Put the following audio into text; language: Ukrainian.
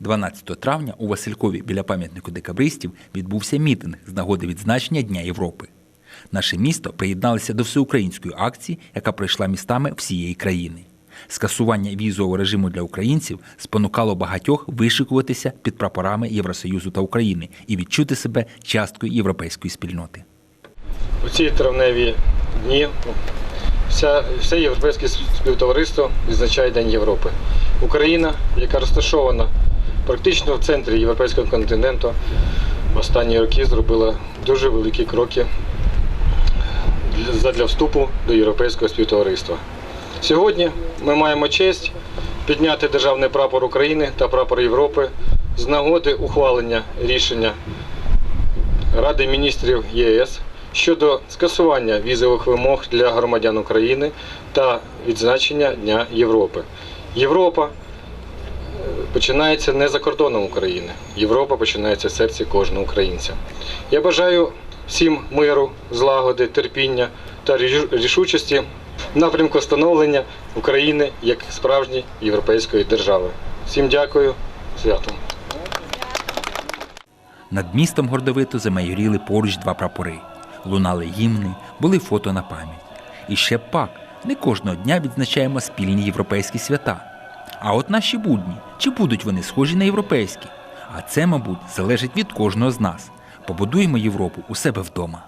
12 травня у Василькові біля пам'ятнику декабристів відбувся мітинг з нагоди відзначення Дня Європи. Наше місто приєдналося до всеукраїнської акції, яка пройшла містами всієї країни. Скасування візового режиму для українців спонукало багатьох вишикуватися під прапорами Євросоюзу та України і відчути себе часткою європейської спільноти. У ці травневі дні вся, все європейське співтовариство відзначає День Європи. Україна, яка розташована практично в центрі європейського континенту, в останні роки зробила дуже великі кроки для- вступу до європейського співтовариства. Сьогодні ми маємо честь підняти державний прапор України та прапор Європи з нагоди ухвалення рішення Ради міністрів ЄС щодо скасування візових вимог для громадян України та відзначення Дня Європи. Європа починається не за кордоном України. Європа починається в серці кожного українця. Я бажаю всім миру, злагоди, терпіння та рішучості в напрямку становлення України як справжньої європейської держави. Всім дякую, святом. Над містом гордовито замайоріли поруч два прапори. Лунали гімни, були фото на пам'ять. І ще пак, не кожного дня відзначаємо спільні європейські свята. А от наші будні, чи будуть вони схожі на європейські? А це, мабуть, залежить від кожного з нас. Побудуємо Європу у себе вдома.